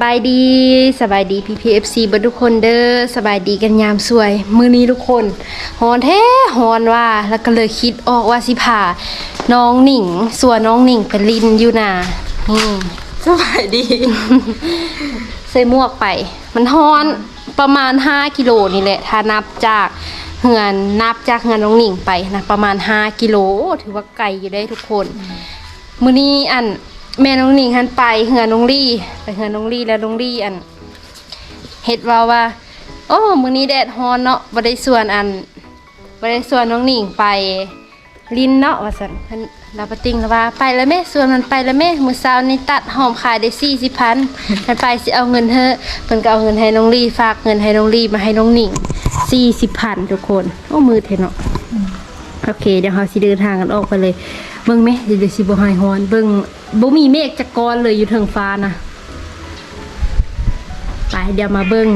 บายดีสบายดีพีพีเอฟซีบัดทุกคนเด้อสบายดีกันยามสวย มือนี้ทุกคนฮอนแท้ฮอนว่าแล้วก็เลยคิดออกว่าสิพาน้องหนิงส่วนน้องหนิงไปลินอยู่นานี่สบายดีใส่หมวกไป มันฮอนประมาณ 5 กิโลนี่แหละ ถ้านับจากเหือนนับจากเหือนน้องหนิงไปนะประมาณ 5 กิโล ถือว่าไกลอยู่ได้ทุกคน มื้อนี้อัน แม่น้องหนิงหันไปเหือน้องลี่ ไปเหือน้องลี่แล้วน้องลี่อันเฮ็ดว่าว่า โอ้มื้อนี้แดดร้อนเนาะบ่ได้ส่วนอันบ่ได้ส่วนน้องหนิงไปลินเนาะว่าซั่นเพิ่นเราปติงแล้วว่าไปแล้วแม่ส่วนมันไปแล้วแม่มื้อเช้านี้ตัดหอมขายได้40,000มันไปสิเอาเงินเฮอเพิ่นก็เอาเงินให้น้องลี่ฝากเงินให้น้องลี่มาให้น้องหนิง40,000ทุกคนโอ้มือเทเนาะโอเคเดี๋ยวเราสิเดินทางกันออกไปเลยเบิ่งไหมเดี๋ยวสิบ่หายฮอนเบิ่ง บ่มีเมฆจักกอนเลยอยู่เทิงฟ้านะไปเดี๋ยวมาเบิ่ง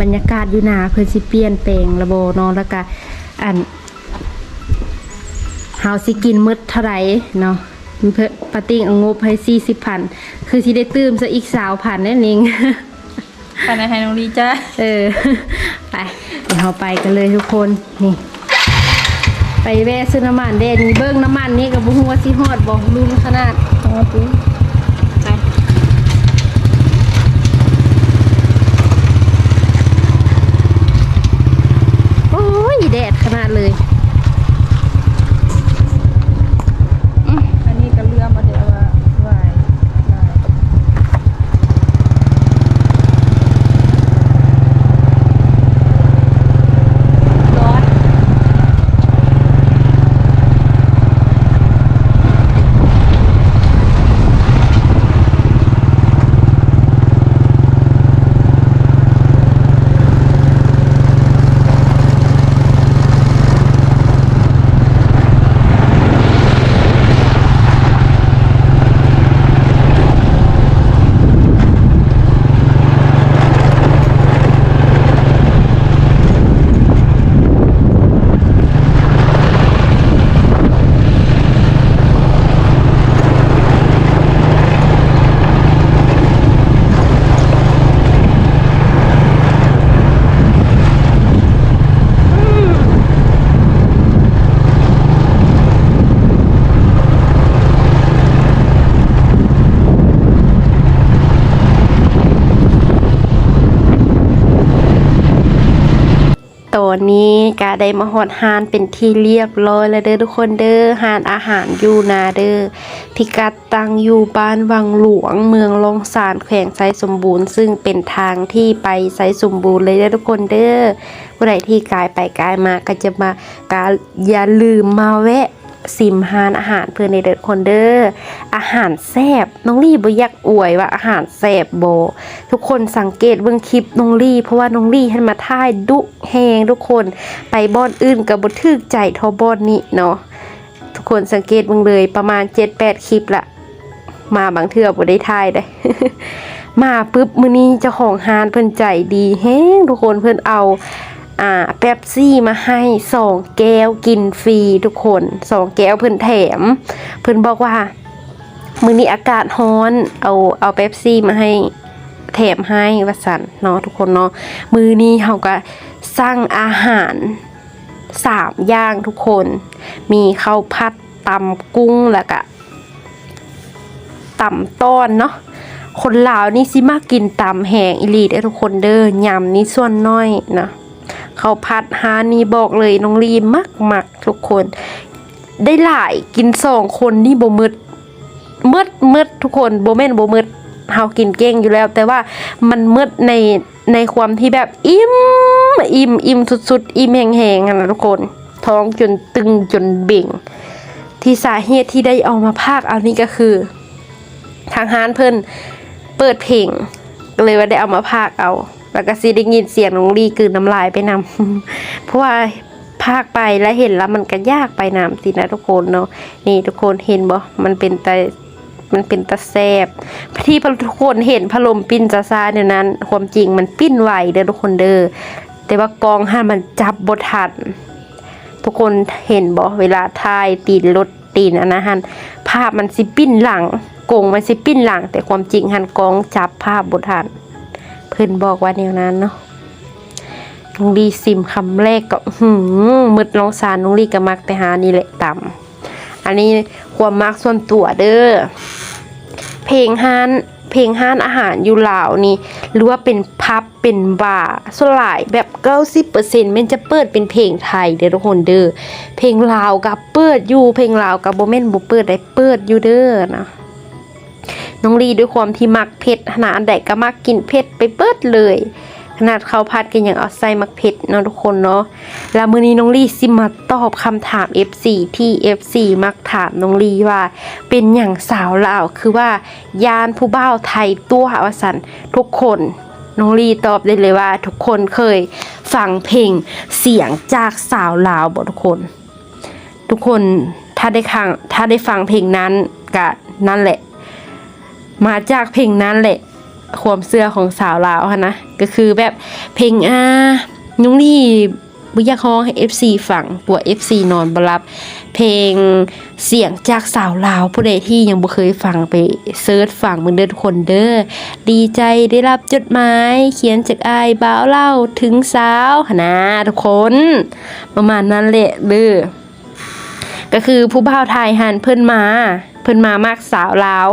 บรรยากาศอยู่หนาเพิ่นสิเปลี่ยนแปลงระบบเนาะแล้วก็อันเฮาสิกินมื้อเท่าไหร่เนาะเพิ่นปาติ้งเอางบให้40,000คือสิได้ตื้มซะอีก20,000นั่นเองไปในไฮน้องลีจ้าเออ ไป เดี๋ยวเราไปกันเลยทุกคน นี่ ไปแวะซื้อน้ำมันเด้นี่เบิ้งน้ำมันนี่กับบุ้งว่าสิฮอดบอกรุ่นขนาด อ๋อปุ๊ ไปโอ้ยแดดขนาดเลย อันนี้ก็เรือมาเดี๋ยวว่าไหวไหว ร้อนต อนนี้กาได้มาหอดหานเป็นที่เรียบร้อยแล้วเด้อทุกคนเด้อหานอาหารอยู่นาเด้อพิกัดตั้งอยู่บ้านวังหลวงเมืองลงสารแขวงไซสมบูรณ์ ซึ่งเป็นทางที่ไปไซสมบูรณ์เลยเด้อทุกคนเด้อผู้ใดที่กายไปกายมาก็จะมากาอย่าลืมมาแวะ สิมหานอาหารเพื่อนในเด็ดคนเด้ออาหารแซบน้องลี่บ่อยากอวยว่าอาหารแซบโบทุกคนสังเกตเบิ่งคลิปน้องลี่ เพราะว่าน้องลี่ให้มาท่ายดุแฮงทุกคนไปบ่อนอื่นก็บ่ทึกใจทอบ่อนนี้เนาะทุกคนสังเกตเบิ่งเลยประมาณ 7-8 คลิปละมาบางเทื่อบ่ได้ถ่ายได้มาปุ๊บมื้อนี้เจ้าของฮานเพิ่นใจดีแฮงทุกคนเพิ่นเอา อ่าเป๊ปซี่มาให้สองแก้วกินฟรีทุกคนสองแก้วเพิ่นแถม เพิ่นบอกว่ามือนี้อากาศร้อนเอาเอาเป๊ปซี่มาให้แถมให้ว่าสันเนาะทุกคนเนาะมือนี้เฮาก็สั่งอาหารสามอย่างทุกคน มีข้าวผัดตำกุ้งแล้วก็ตำต้อนเนาะคนลาวนี่สิมากินตำแหงอีลีเด้อทุกคนเด้อยำนี่ส่วนน้อยนะ ขาวพัดฮานี่บอกเลยน้องลีมักมักทุกคน ได้หลายกินสองคนนี่บ่มืดมืดมืดทุกคนโบ่แม่นบ่มืดเฮากินเก่งอยู่แล้ว แต่ว่ามันมืดในในความที่แบบอิ่มอิ่มอิ่มสุดๆอิ่มแห้งๆอะนะทุกคน ท้องจนตึงจนเบ่ง ที่สาเหตุที่ได้เอามาพากเอานี่ก็คือ ทางฮานเพิ่นเปิดเพลงก็เลยว่าได้เอามาพากเอา แล้วก็สิได้ยินเสียงน้องลีกืนน้ำลายไปนำเพราะว่าพากไปแล้วเห็นแล้วมันก็ยากไปนำสินะทุกคนเนาะนี่ทุกคนเห็นบ่มันเป็นแต่มันเป็นตะแซบที่ทุกคนเห็นพัดลมปิ้นซาซาเนี่ยนั้น ความจริงมันปิ้นไหวเด้อทุกคนเด้อแต่ว่ากองห้ามันจับบทันทุกคนเห็นบ่เวลาถ่ายตีนรถตีนอนะฮันภาพมันสิปิ้นหลังกงมันสิปิ้นหลัง แต่ความจริงหันกองจับภาพบทหัน เพิ่นบอกว่าแนวนั้นเนาะน้องลีซิมคำแรกก็หืมมืดน้องสารน้องลีก็มักแต่หานี่แหละต่ำอันนี้ความมักส่วนตัวเด้อเพลงฮานเพลงฮานอาหารอยู่ลาวนี่หรือว่าเป็นพับเป็นบาร์ส่วนหลายแบบ 90%มันจะเปิดเป็นเพลงไทยเด้อทุกคนเด้อเพลงลาวกับเปิดอยู่เพลงลาวกับโบ่แม่นบ่เปิดได้เปิดอยู่เด้อนะ น้องลีด้วยความที่มักเผ็ดขนาดอันใดก็มักกินเผ็ดไปเปิดเลย ขนาดเขาวผัดก็ยังเอาใส่มักเผ็ดเนาะทุกคนเนาะแล้วมื้อนี้น้องลี่สิมาตอบคำถาม FC ที่ FC มักถามน้องลีว่า เป็นอย่างสาวลาวคือว่ายานผู้บ่าวไทยตัววสันทุกคนน้องลีตอบได้เลยว่า ทุกคนเคยฟังเพลงเสียงจากสาวลาวบ่ทุกคน ทุกคนถ้าได้คังถ้าได้ฟังเพลงนั้นก็นั่นแหละ มาจากเพลงนั้นแหละ ความเสื้อของสาวลาวค่ะนะ ก็คือแบบเพลงอ่านุ้งนี่บุยากฮ้องให้ FC ฟังปวด FC นอนบรับ เพลงเสียงจากสาวลาว ผู้ใดที่ยังบ่เคยฟังไปเซิร์ชฟังมึงเด้อทุกคนเด้อดีใจได้รับจดหมาย เขียนจากอายบ่าวเล่าถึงสาวนะทุกคน ประมาณนั้นแหละเด้อก็คือผู้บ่าวไทยหันเพิ่นมา เพิ่นมามากสาวลาว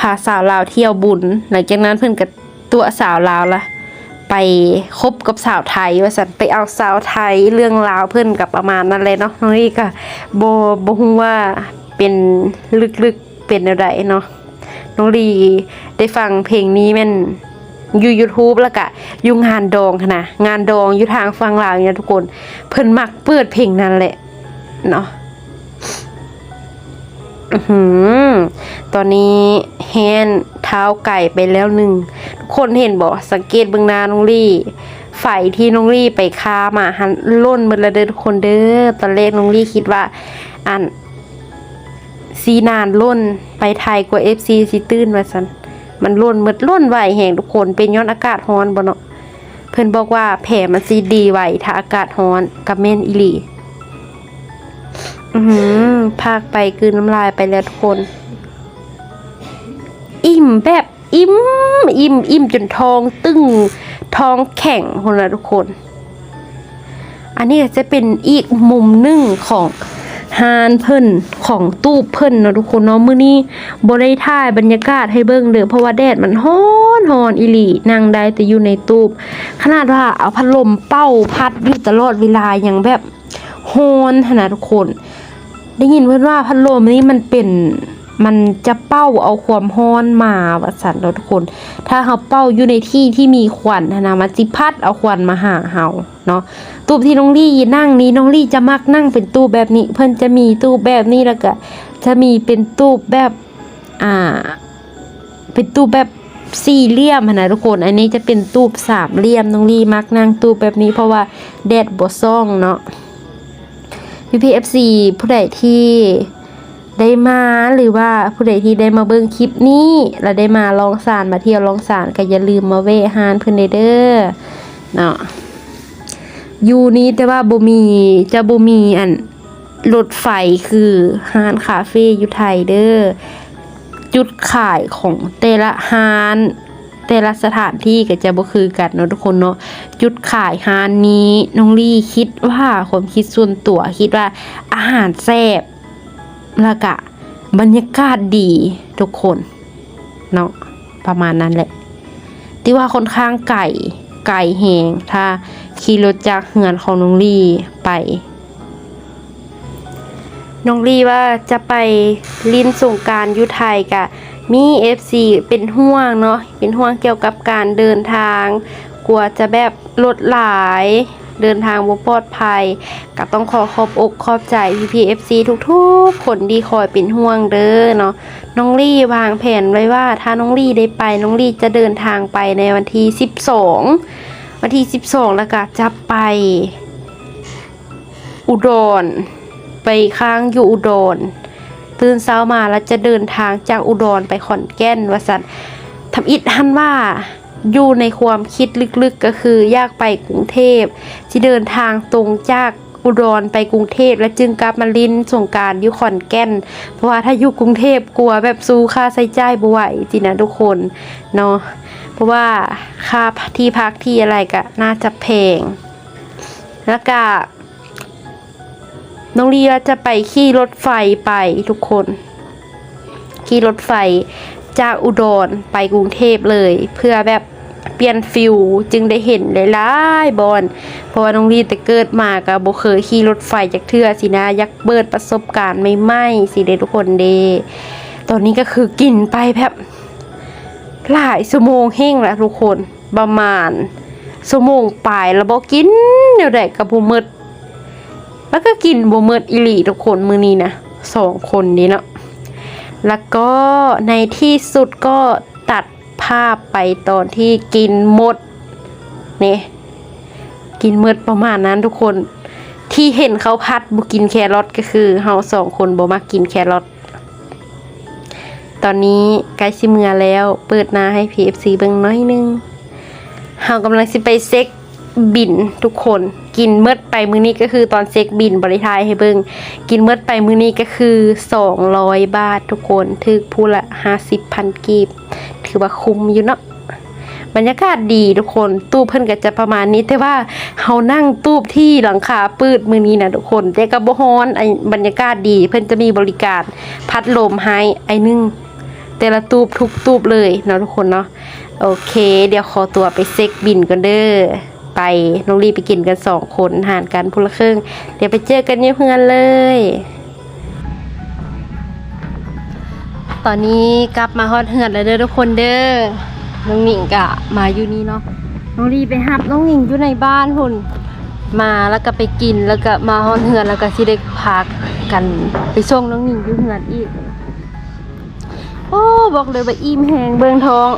พาสาวลาวเที่ยวบุญ หลังจากนั้นเพิ่นกับตัวสาวลาวละไปคบกับสาวไทยว่าสันไปเอาสาวไทยเรื่องราวเพิ่อนกับประมาณนั้นเลยเนาะน้องนี่ก็โบบ่ฮู้ว่าเป็นลึกๆเป็นอะไรเนาะน้องลีได้ฟังเพลงนี้ม่นอยู่ YouTube แล้วก็อยู่งานดองค่ะนะงานดองอยู่ทางฟังลาวเนี่ยทุกคน เพิ่นมักเปิดเพลงนั้นแหละเนาะ ตอนนี้แฮนเท้าไก่ไปแล้วหนึ่งทุกคนเห็นบอกสังเกตเบื้องหน้าน้องลี่ไฟที่น้องลี่ไปคามาหันล่นมดแล้วเด้อคนเด้อตอนแรกน้องลี่คิดว่า อันซีนานล่นไปไทยกว่า FC ซีตื้นว่าสันมันล่นหมดล่นไหวแห่งทุกคนเป็นย้อนอากาศร้อนบ่เนาะเพิ่นบอกว่าแผลมันซีดีไหวถ้าอากาศร้อนกับแม่นอีหลี อือหือพากไปกืนน้ำลายไปแล้วทุกคน อิ่มแบบอิ่มอิ่มอิ่มจนท้องตึงท้องแข็งคนละทุกคน อันนี้จะเป็นอีกมุมหนึ่งของฮานเพิ่นของตู้เพิ่นเนาะทุกคนเนาะมื้อนี้บ่ได้ถ่ายบรรยากาศให้เบิ่งเด้อเพราะว่าแดดมันร้อนร้อนอีหลีนั่งได้แต่อยู่ในตู้ขนาดว่าเอาพัดลมเป่าพัดอยู่ตลอดเวลาอย่างแบบร้อนขนาดทุกคน ได้ยินเพื่อนว่าพัดลมนี่มันเป็นมันจะเป้าเอาความร้อนมาว่าสันเราทุกคน ถ้าเขาเป้าอยู่ในที่ที่มีควันนะมันจิพัดเอาควันมาหาเฮาเนาะตูบที่น้องลี่นั่งนี้น้องลี่จะมักนั่งเป็นตู้แบบนี้ เพื่อนจะมีตู้แบบนี้แล้วก็จะมีเป็นตู้แบบอ่า เป็นตู้แบบสี่เหลี่ยมนนะทุกคน อันนี้จะเป็นตู้สามเหลี่ยมน้องลี่มักนั่งตู้แบบนี้เพราะว่าแดดบ่ซ่องเนาะ พี่พีเอฟซีผู้ใดที่ได้มาหรือว่าผู้ใดที่ได้มาเบิ่งคลิปนี้แล้วได้มาลองสารมาเที่ยวลองสารก็อย่าลืมมาเวะฮานเพิ่นเด้อเด้อเนาะอยู่นี้แต่ว่าบ่มีจะบ่มีอันรถไฟคือฮานคาเฟ่ยูไทยเด้อจุดขายของแต่ละฮาน แต่ละสถานที่ก็จะบ่คือกันเนาะทุกคนเนาะจุดขายฮานนี้น้องลี่คิดว่าความคิดส่วนตัวคิดว่าอาหารแซ่บแล้วก็บรรยากาศดีทุกคนเนาะประมาณนั้นแหละที่ว่าค่อนข้างไก่ไก่แหงถ้าขี่รถจากเหือนของน้องลี่ไปน้องลี่ว่าจะไปลินสงการยุไทยกะ มี FC เป็นห่วงเนาะเป็นห่วงเกี่ยวกับการเดินทาง กลัวจะแบบลดหลายเดินทางบ่ปลอดภัยก็ต้องขอขอบอกขอบใจพี่พี FC ทุกๆคนที่คอยเป็นห่วงเด้อเนาะน้องลี่วางแผนไว้ว่าถ้าน้องลี่ได้ไปน้องลี่จะเดินทางไปในวันที่12วันที่12แล้วก็จะไป อุดร ไปค้างอยู่อุดร ตื่นเช้ามาแล้วจะเดินทางจากอุดรไปขอนแก่นว่าสันทำอิดหันว่าอยู่ในความคิดลึกๆก็คืออยากไปกรุงเทพที่เดินทางตรงจากอุดรไปกรุงเทพแล้วจึงกลับมาลินสงการอยู่ขอนแก่น เพราะว่าถ้าอยู่กรุงเทพกลัวแบบสู้ค่าใช้จ่ายบ่ไหวจีนะทุกคนเนาะเพราะว่าค่าที่พักที่อะไรก็น่าจะแพงแล้วก็ น้องเรียจะไปขี่รถไฟไปทุกคน ขี่รถไฟจากอุดรไปกรุงเทพเลย เพื่อแบบเปลี่ยนฟิลจึงได้เห็นหลายๆบอนเพราะว่าน้องรีแต่เกิดมาก็บ่เคยขี่รถไฟจากเทือสินะอยักเบิดประสบการณ์ใหม่ๆสิเดทุกคนเดตอนนี้ก็คือกินไปแบบหลายชั่วโมงเฮ่งล้วทุกคนประมาณชั่วโมงปลายแล้วบ่กินเดี๋ยวใดก็บ่หมด แล้วก็กินบ่หมดอีหลีทุกคนมือนี้นะสองคนนี้เนาะแล้วก็ในที่สุดก็ตัดภาพไปตอนที่กินหมดเนี่ยกินหมดประมาณนั้นทุกคนที่เห็นเขาพัดบุกินแครอทก็คือเฮาสองคนบ่มากินแครอทตอนนี้ใกล้สิเมือแล้ว เปิดหน้าให้ PFC เบิ่งน้อยนึงเฮากำลังสิไปเซ็ก บินทุกคนกินเมื่อไปมื้อนี้ก็คือตอนเซ็กบินบริทายให้เบิงกินเมื่อไปมื้อนี้ก็คือ 200 บาททุกคนถึกผู้ละ 50พันกีบ ถือว่าคุ้มอยู่เนาะบรรยากาศดีทุกคนตู้เพิ่นก็จะประมาณนี้ แต่ว่าเฮานั่งตู้ที่หลังคาปืดมือนี้นะทุกคนแต่ก็บ่ฮ้อนไอบรรยากาศดี เพิ่นจะมีบริการพัดลมให้ไอ้นึงแต่ละตูบทุกตูบเลยเนาะทุกคนเนาะโอเค เดี๋ยวขอตัวไปเซ็กบินกันเด้อ ไปน้องลีไปกินกันสองคนหารกันพุละครึ่ง เดี๋ยวไปเจอกันยี่เพื่อนเลย ตอนนี้กลับมาฮอดเหือนแล้วเด้อทุกคนเด้อน้องหนิงกะมาอยู่นี่เนาะน้องลีไปหับน้องหนิงอยู่ในบ้านหุ่นมาแล้วก็ไปกินแล้วก็มาฮอดเหือนแล้วก็สิได้พักกันไปส่งน้องหนิงอยู่เหือนอีก โอ้บอกเลยว่าอิ่มแหงเบิงทอง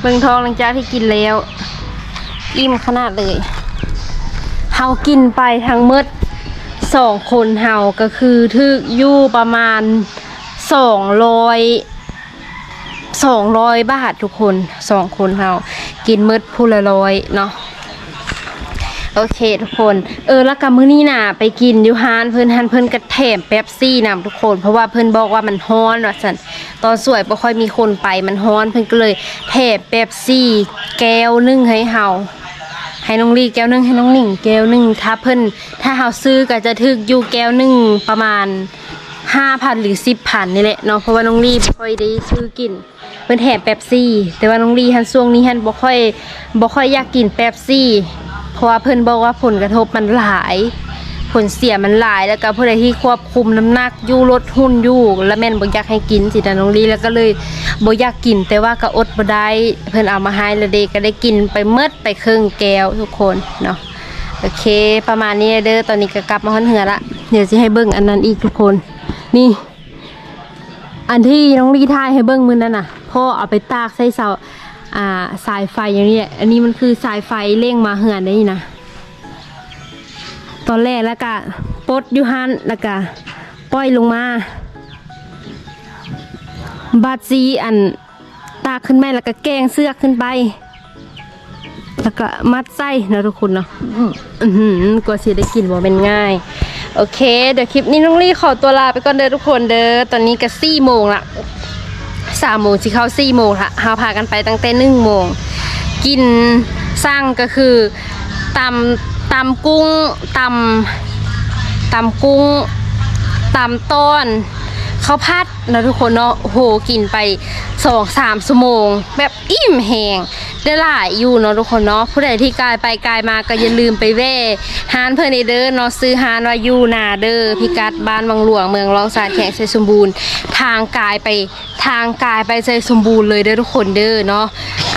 เบิงทองหลังจากที่กินแล้ว อิ่มขนาดเลย เฮากินไปทั้งหมดสองคนเฮาก็คือทึกอยู่ประมาณสองร้อยสองร้อยบาททุกคนสองคนเฮากินมืดพูละร้อยเนาะ โอเคทุกคน เออแล้วกับมื้อนี้น่ะไปกินอยูฮานเพิ่นฮันเพิ่นกระแถมเป๊ปซี่นำทุกคน เพราะว่าเพิ่นบอกว่ามันฮ้อนว่าซั่นตอนสวยบ่ค่อยมีคนไปมันฮ้อนเพิ่นก็เลยแถมเป๊ปซี่ แก้วนึงให้เฮาให้น้องลีแก้วนึงให้น้องหนิงแก้วนึงถ้าเพิ่นถ้าเฮาซื้อก็จะถึกอยู่แก้วนึงประมาณ5,000หรือ10,000นี่แหละเนาะเพราะว่าน้องลีบ่ค่อยได้ซื้อกินเพิ่นแถมเป๊ปซี่ แต่ว่าน้องลีหันช่วงนี้หันบ่ค่อยบ่ค่อยอยากกินเป๊ปซี่ เพราะว่าเพิ่นบอกว่าผลกระทบมันหลาย ผลเสียมันหลายแล้วก็ผู้ใดที่ควบคุมน้ำหนักยู่ลดหุ่นยู่แล้วแม่นบ่อยากให้กินสิแต่น้องลีแล้วก็เลยบ่อยากกิน แต่ว่าก็อดบ่ได้เพิ่นเอามาให้แล้วเด็กก็ได้กินไปเมดไปครึ่งแก้วทุกคนเนาะโอเค ประมาณนี้เด้อตอนนี้ก็กลับมาฮ้อนเหือละเดี๋ยวสิให้เบิ่งอันนั้นอีกทุกคน นี่ อันที่น้องลีทายให้เบิ่งมื้อนั้นน่ะพ่อเอาไปตากใส่เสา อ่าสายไฟอย่างนี้อันนี้มันคือสายไฟเร่งมาเหือนได้นี่นะ ตอนแรกแล้วก็ปดยูฮันแล้วก็ปล่อยลงมา บาดซีอันตาขึ้นไปแล้วก็แกงเสื้อขึ้นไป แล้วก็มัดไส้นะทุกคนเนาะอือหือกว่าสิได้กินว่าเป็นง่ายโอเค เดี๋ยวคลิปนี้น้องลี่ขอตัวลาไปก่อนเด้อทุกคนเด้อ ตอนนี้ก็สี่โมงละ สามโมงสิเข้าสี่โมงละหาพากันไปตั้งแต่หนึ่งโมงกินสร้างก็คือตำตำกุ้งตำตำกุ้งตำต้นเขาวผัดนะทุกคนเนาะโอ้โหกินไปสองสามชั่วโมง แบบอิ่มแหงได้หลายอยู่เนาะทุกคนเนาะผู้ใดที่กายไปกายมาก็อย่าลืมไปแว่ฮานเพื่อนเด้อเนาะซื้อฮานว่าอยูนาเด้อพิกัดบ้านวังหลวงเมืองรองสารแขงไซสมบูรณ์ทางกายไปทางกายไปไซสมบูรณ์เลยเด้อทุกคนเด้อเนาะ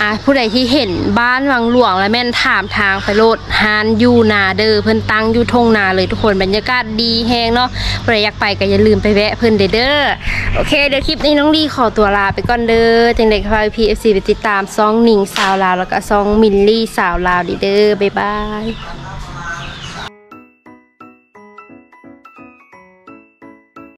อะผู้ใดที่เห็นบ้านวังหลวงและแม่นถามทางไปโลดฮานยูนาเด้อเพิ่นตั้งอยู่ทงนาเลยทุกคนบรรยากาศดีแฮงเนาะผู้ใดอยากไปก็อย่าลืมไปแวะเพิ่นเด้อเด้อโอเคเดี๋ยวคลิปนี้น้องดีขอตัวลาไปก่อนเด้อจังเด็กพาพีเอฟซีไปติดตามซองหนิงสาวลาวแล้วก็ซองมิลลี่สาวลาวด้อเด้อบ๊ายบาย